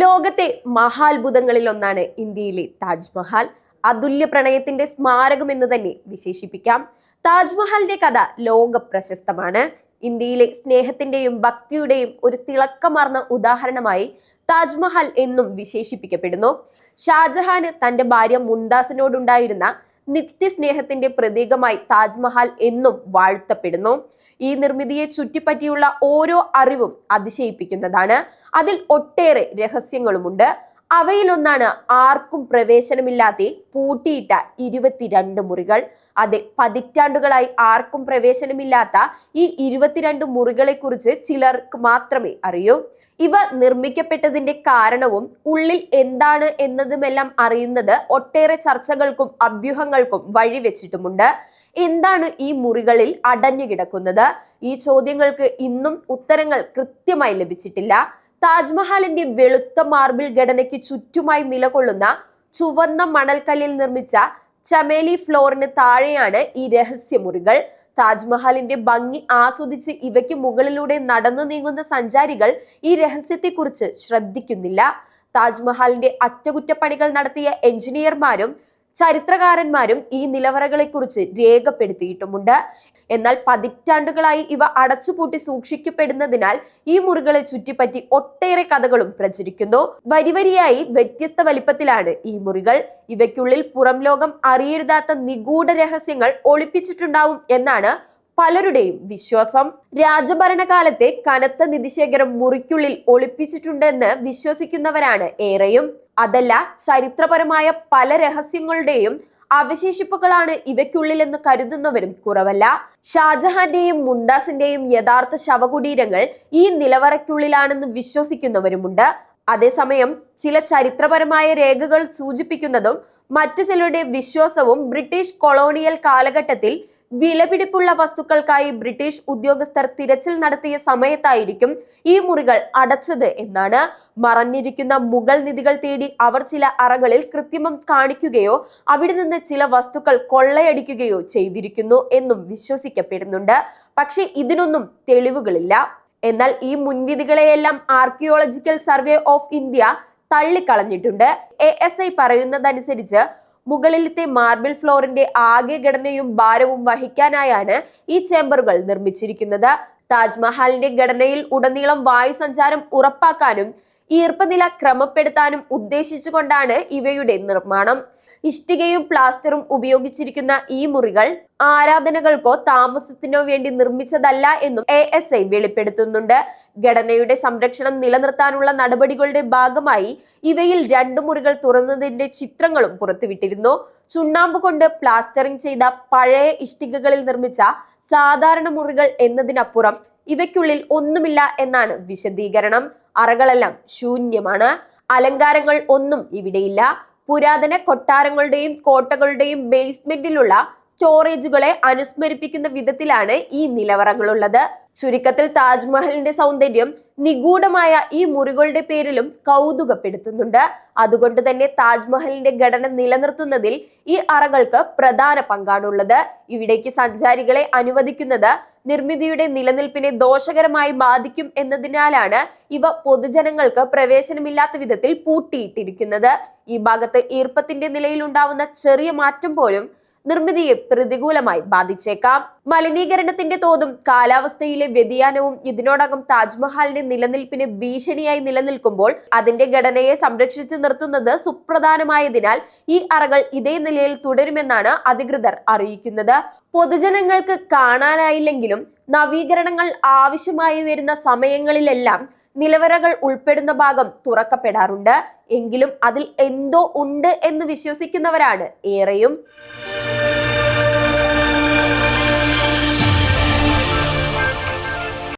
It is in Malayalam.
ലോകത്തെ മഹാത്ഭുതങ്ങളിൽ ഒന്നാണ് ഇന്ത്യയിലെ താജ്മഹൽ. അതുല്യ പ്രണയത്തിന്റെ സ്മാരകം എന്ന് തന്നെ വിശേഷിപ്പിക്കാം. താജ്മഹലിന്റെ കഥ ലോക പ്രശസ്തമാണ്. ഇന്ത്യയിലെ സ്നേഹത്തിന്റെയും ഭക്തിയുടെയും ഒരു തിളക്കമാർന്ന ഉദാഹരണമായി താജ്മഹൽ എന്നും വിശേഷിപ്പിക്കപ്പെടുന്നു. ഷാജഹാന് തന്റെ ഭാര്യ മുന്താസിനോടുണ്ടായിരുന്ന നിത്യസ്നേഹത്തിന്റെ പ്രതീകമായി താജ്മഹൽ എന്നും വാഴ്ത്തപ്പെടുന്നു. ഈ നിർമ്മിതിയെ ചുറ്റിപ്പറ്റിയുള്ള ഓരോ അറിവും അതിശയിപ്പിക്കുന്നതാണ്. അതിൽ ഒട്ടേറെ രഹസ്യങ്ങളുമുണ്ട്. അവയിലൊന്നാണ് ആർക്കും പ്രവേശനമില്ലാതെ പൂട്ടിയിട്ട ഇരുപത്തിരണ്ട് മുറികൾ. അതെ പതിറ്റാണ്ടുകളായി ആർക്കും പ്രവേശനമില്ലാത്ത ഈ ഇരുപത്തിരണ്ട് മുറികളെ കുറിച്ച് ചിലർക്ക് മാത്രമേ അറിയൂ. ഇവ നിർമ്മിക്കപ്പെട്ടതിന്റെ കാരണവും ഉള്ളിൽ എന്താണ് എന്നതുമെല്ലാം അറിയുന്നത് ഒട്ടേറെ ചർച്ചകൾക്കും അഭ്യൂഹങ്ങൾക്കും വഴിവെച്ചിട്ടുമുണ്ട് എന്താണ് ഈ മുറികളിൽ അടഞ്ഞു കിടക്കുന്നത്? ഈ ചോദ്യങ്ങൾക്ക് ഇന്നും ഉത്തരങ്ങൾ കൃത്യമായി ലഭിച്ചിട്ടില്ല. താജ്മഹലിന്റെ വെളുത്ത മാർബിൾ ഘടനയ്ക്ക് ചുറ്റുമായി നിലകൊള്ളുന്ന ചുവന്ന മണൽക്കല്ലിൽ നിർമ്മിച്ച ചമേലി ഫ്ലോറിന് താഴെയാണ് ഈ രഹസ്യമുറികൾ. താജ്മഹലിന്റെ ഭംഗി ആസ്വദിച്ച് ഇവയ്ക്ക് മുകളിലൂടെ നടന്നു നീങ്ങുന്ന സഞ്ചാരികൾ ഈ രഹസ്യത്തെക്കുറിച്ച് ശ്രദ്ധിക്കുന്നില്ല. താജ്മഹലിന്റെ അറ്റകുറ്റപ്പണികൾ നടത്തിയ എഞ്ചിനീയർമാരും ചരിത്രകാരന്മാരും ഈ നിലവറകളെക്കുറിച്ച് രേഖപ്പെടുത്തിയിട്ടുമുണ്ട്. എന്നാൽ പതിറ്റാണ്ടുകളായി ഇവ അടച്ചുപൂട്ടി സൂക്ഷിക്കപ്പെടുന്നതിനാൽ ഈ മുറികളെ ചുറ്റിപ്പറ്റി ഒട്ടേറെ കഥകളും പ്രചരിക്കുന്നു. വരിവരിയായി വ്യത്യസ്ത വലിപ്പത്തിലാണ് ഈ മുറികൾ. ഇവയ്ക്കുള്ളിൽ പുറം ലോകം അറിയരുതാത്ത നിഗൂഢ രഹസ്യങ്ങൾ ഒളിപ്പിച്ചിട്ടുണ്ടാവും എന്നാണ് പലരുടെയും വിശ്വാസം. രാജഭരണകാലത്തെ കനത്ത നിധിശേഖരം മുറിക്കുള്ളിൽ ഒളിപ്പിച്ചിട്ടുണ്ടെന്ന് വിശ്വസിക്കുന്നവരാണ് ഏറെയും. അതല്ല ചരിത്രപരമായ പല രഹസ്യങ്ങളുടെയും അവശേഷിപ്പുകളാണ് ഇവയ്ക്കുള്ളിലെന്ന് കരുതുന്നവരും കുറവല്ല. ഷാജഹാന്റെയും മുന്താസിന്റെയും യഥാർത്ഥ ശവകുടീരങ്ങൾ ഈ നിലവറയ്ക്കുള്ളിലാണെന്ന് വിശ്വസിക്കുന്നവരുമുണ്ട്. അതേസമയം ചില ചരിത്രപരമായ രേഖകൾ സൂചിപ്പിക്കുന്നതും മറ്റു ചിലരുടെ വിശ്വാസവും ബ്രിട്ടീഷ് കൊളോണിയൽ കാലഘട്ടത്തിൽ വിലപിടിപ്പുള്ള വസ്തുക്കൾക്കായി ബ്രിട്ടീഷ് ഉദ്യോഗസ്ഥർ തിരച്ചിൽ നടത്തിയ സമയത്തായിരിക്കും ഈ മുറികൾ അടച്ചത് എന്നാണ് മറഞ്ഞിരിക്കുന്ന മുഗൾ നിധികൾ തേടി അവർ ചില അറകളിൽ കൃത്രിമം കാണിക്കുകയോ അവിടെ നിന്ന് ചില വസ്തുക്കൾ കൊള്ളയടിക്കുകയോ ചെയ്തിരിക്കുന്നു എന്നും വിശ്വസിക്കപ്പെടുന്നുണ്ട്. പക്ഷേ ഇതിനൊന്നും തെളിവുകളില്ല. എന്നാൽ ഈ മുൻവിധികളെയെല്ലാം ആർക്കിയോളജിക്കൽ സർവേ ഓഫ് ഇന്ത്യ തള്ളിക്കളഞ്ഞിട്ടുണ്ട്. എ എസ് ഐ പറയുന്നതനുസരിച്ച് മുകളിലത്തെ മാർബിൾ ഫ്ലോറിന്റെ ആകെ ഘടനയും ഭാരവും വഹിക്കാനായാണ് ഈ ചേംബറുകൾ നിർമ്മിച്ചിരിക്കുന്നത്. താജ്മഹലിന്റെ ഘടനയിൽ ഉടനീളം വായു സഞ്ചാരം ഉറപ്പാക്കാനും ഈർപ്പനില ക്രമപ്പെടുത്താനും ഉദ്ദേശിച്ചുകൊണ്ടാണ് ഇവയുടെ നിർമ്മാണം. ഇഷ്ടികയും പ്ലാസ്റ്ററും ഉപയോഗിച്ചിരിക്കുന്ന ഈ മുറികൾ ആരാധനകൾക്കോ താമസത്തിനോ വേണ്ടി നിർമ്മിച്ചതല്ല എന്നും എ എസ് ഐ വെളിപ്പെടുത്തുന്നുണ്ട്. ഘടനയുടെ സംരക്ഷണം നിലനിർത്താനുള്ള നടപടികളുടെ ഭാഗമായി ഇവയിൽ രണ്ട് മുറികൾ തുറന്നതിന്റെ ചിത്രങ്ങളും പുറത്തുവിട്ടിരുന്നു. ചുണ്ണാമ്പ് കൊണ്ട് പ്ലാസ്റ്ററിംഗ് ചെയ്ത പഴയ ഇഷ്ടികകളിൽ നിർമ്മിച്ച സാധാരണ മുറികൾ എന്നതിനപ്പുറം ഇവയ്ക്കുള്ളിൽ ഒന്നുമില്ല എന്നാണ് വിശദീകരണം. അറകളെല്ലാം ശൂന്യമാണ്. അലങ്കാരങ്ങൾ ഒന്നും ഇവിടെയില്ല. പുരാതന കൊട്ടാരങ്ങളുടെയും കോട്ടകളുടെയും ബേസ്മെന്റിലുള്ള സ്റ്റോറേജുകളെ അനുസ്മരിപ്പിക്കുന്ന വിധത്തിലാണ് ഈ നിലവറകളുള്ളത്. ചുരുക്കത്തിൽ താജ്മഹലിന്റെ സൗന്ദര്യം നിഗൂഢമായ ഈ മുറികളുടെ പേരിലും കൗതുകപ്പെടുത്തുന്നുണ്ട്. അതുകൊണ്ട് തന്നെ താജ്മഹലിന്റെ ഘടന നിലനിർത്തുന്നതിൽ ഈ അറകൾക്ക് പ്രധാന പങ്കാണുള്ളത്. ഇവിടേക്ക് സഞ്ചാരികളെ അനുവദിക്കുന്നത് നിർമ്മിതിയുടെ നിലനിൽപ്പിനെ ദോഷകരമായി ബാധിക്കും എന്നതിനാലാണ് ഇവ പൊതുജനങ്ങൾക്ക് പ്രവേശനമില്ലാത്ത വിധത്തിൽ പൂട്ടിയിട്ടിരിക്കുന്നത്. ഈ ഭാഗത്ത് ഈർപ്പത്തിന്റെ നിലയിൽ ഉണ്ടാവുന്ന ചെറിയ മാറ്റം പോലും നിർമ്മിതിയെ പ്രതികൂലമായി ബാധിച്ചേക്കാം. മലിനീകരണത്തിന്റെ തോതും കാലാവസ്ഥയിലെ വ്യതിയാനവും ഇതിനോടകം താജ്മഹലിന്റെ നിലനിൽപ്പിന് ഭീഷണിയായി നിലനിൽക്കുമ്പോൾ അതിന്റെ ഘടനയെ സംരക്ഷിച്ചു നിർത്തുന്നത് സുപ്രധാനമായതിനാൽ ഈ അറകൾ ഇതേ നിലയിൽ തുടരുമെന്നാണ് അധികൃതർ അറിയിക്കുന്നത്. പൊതുജനങ്ങൾക്ക് കാണാനായില്ലെങ്കിലും നവീകരണങ്ങൾ ആവശ്യമായി വരുന്ന സമയങ്ങളിലെല്ലാം നിലവറകൾ ഉൾപ്പെടുന്ന ഭാഗം തുറക്കപ്പെടാറുണ്ട്. എങ്കിലും അതിൽ എന്തോ ഉണ്ട് എന്ന് വിശ്വസിക്കുന്നവരാണ് ഏറെയും.